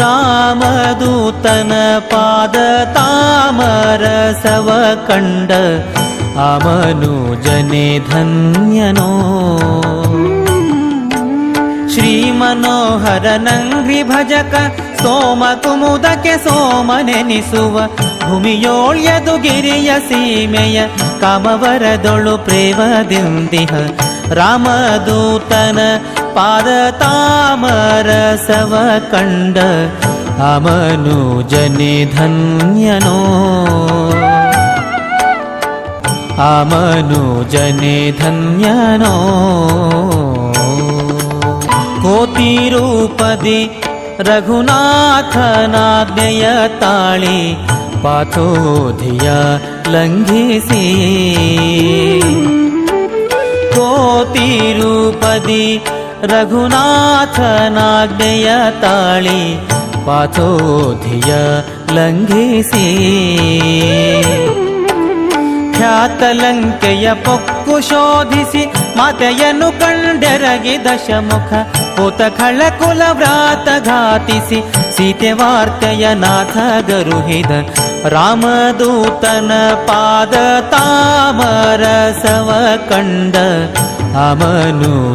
रामदूतन पाद तामरसव कण्ड अमनुजने धन्यनो श्रीमनोहर नङ्घ्रि भजक सोम कुमुदके सोमनेनिसुव ಭೂಮಿಯೋಳ್ಯದು ಗಿರಿಯ ಸೀಮೆಯ ಕಾಮವರದೊಳು ಪ್ರೇಮದಿಂದಿಹ ರಾಮದೂತನ पादतामरसवकण्ड अमनुजने धन्यो अमनुजने धन्यो कोतिरुपदि रघुनाथनाज्ञताळि पाथो धिया लङ्घिसि। कोतिरुपदी ರಘುನಾಥನಾಜ್ಞೆಯ ತಾಳಿ ಪಾಥೋಧಿಯ ಲಂಘಿಸಿ. ಖ್ಯಾತಲಂಕೆಯ ಪೊಕ್ಕು ಶೋಧಿಸಿ, ಮಾತೆಯನ್ನು ಕಂಡೆರಗಿ ದಶಮುಖ ಪುತ ಖಳಕುಲ ವ್ರಾತ ಘಾತಿಸಿ, ಸೀತೆ ವಾರ್ತೆಯ ನಾಥ ಗರುಹಿದ ರಾಮದೂತನ ಪಾದ ತಾಮರಸವ ಕಂಡ अवनुजनिधन्यनो